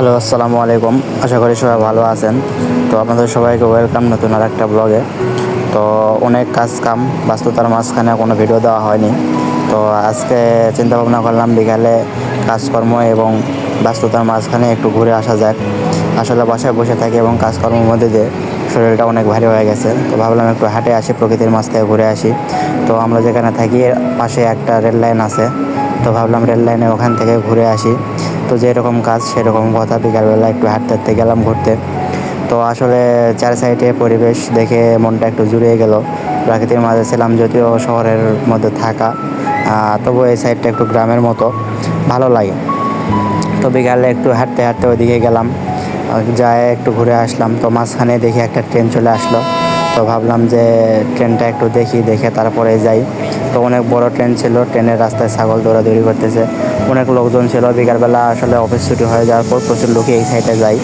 Hello, আসসালামু আলাইকুম। আশা করি সবাই ভালো আছেন। তো আপনাদের সবাইকে ওয়েলকাম নতুন আর একটা ব্লগে তো অনেক কাজ কাম ব্যস্ততার মাঝখানে কোনো ভিডিও দেওয়া হয়নি। তো আজকে চিন্তা ভাবনা করলাম বিকালে কাজকর্ম এবং ব্যস্ততার মাঝখানে একটু ঘুরে আসা যাক। আসলে বাসায় বসে থাকি এবং কাজকর্মের মধ্যে দিয়ে শরীরটা অনেক ভারী হয়ে গেছে। তো ভাবলাম একটু হাটে আসি, প্রকৃতির মাছ থেকে ঘুরে আসি। তো আমরা যেখানে থাকি পাশে একটা রেল লাইন আছে। তো ভাবলাম রেল লাইনে ওখান থেকে ঘুরে আসি। তো যেরকম কাজ, সেরকম কথা। বিকালবেলা একটু হাঁটতে হাঁটতে গেলাম ঘুরতে। তো আসলে চার সাইডে পরিবেশ দেখে মনটা একটু জুড়িয়ে গেল। প্রাকৃতির মাঝে ছিলাম যদিও শহরের মধ্যে থাকা। তবু এই সাইডটা একটু গ্রামের মতো। ভালো লাগে। তো বিকালে একটু হাঁটতে হাঁটতে ওইদিকে গেলাম। যায় একটু ঘুরে আসলাম। তো মাঝখানে দেখি একটা ট্রেন চলে আসলো। তো ভাবলাম যে ট্রেনটা একটু দেখি, দেখে তারপরে যাই। তো অনেক বড় ট্রেন ছিল, ট্রেনের রাস্তায় ছাগল দৌড়াদৌড়ি করতেছে। অনেক লোকজন ছিল, বিকালবেলা আসলে অফিস ছুটি হয়ে যাওয়ার পর প্রচুর লোকই এই সাইডে যায়,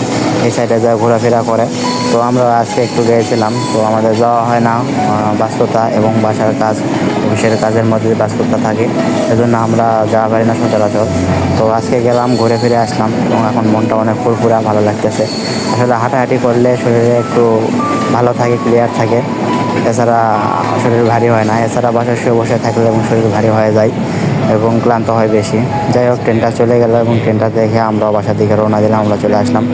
এই সাইডে যায় ঘোরাফেরা করে। তো আমরা আজকে একটু গিয়েছিলাম তো আমাদের যাওয়া হয় না ব্যস্ততা এবং বাসার কাজ, অফিসের কাজের মধ্যে ব্যস্ততা থাকে, এজন্য আমরা যাওয়া পারি না সচরাচর। তো আজকে গেলাম, ঘুরে ফিরে আসলাম এবং এখন মনটা অনেক ফুরফুরা, ভালো লাগতেছে। আসলে হাঁটাহাঁটি করলে শরীরে একটু ভালো থাকে ক্লিয়ার থাকে। এছাড়া শরীর ভারী হয় না, এছাড়া বাসায় শুয়ে বসে থাকলে এবং শরীর ভারী হয়ে যায় এবং ক্লান্ত হয় বেশি। যাই হোক, ট্রেনটা চলে গেল এবং ট্রেনটা দেখে আমরা বাসার দিকে রওনা দিলাম, আমরা চলে আসলাম।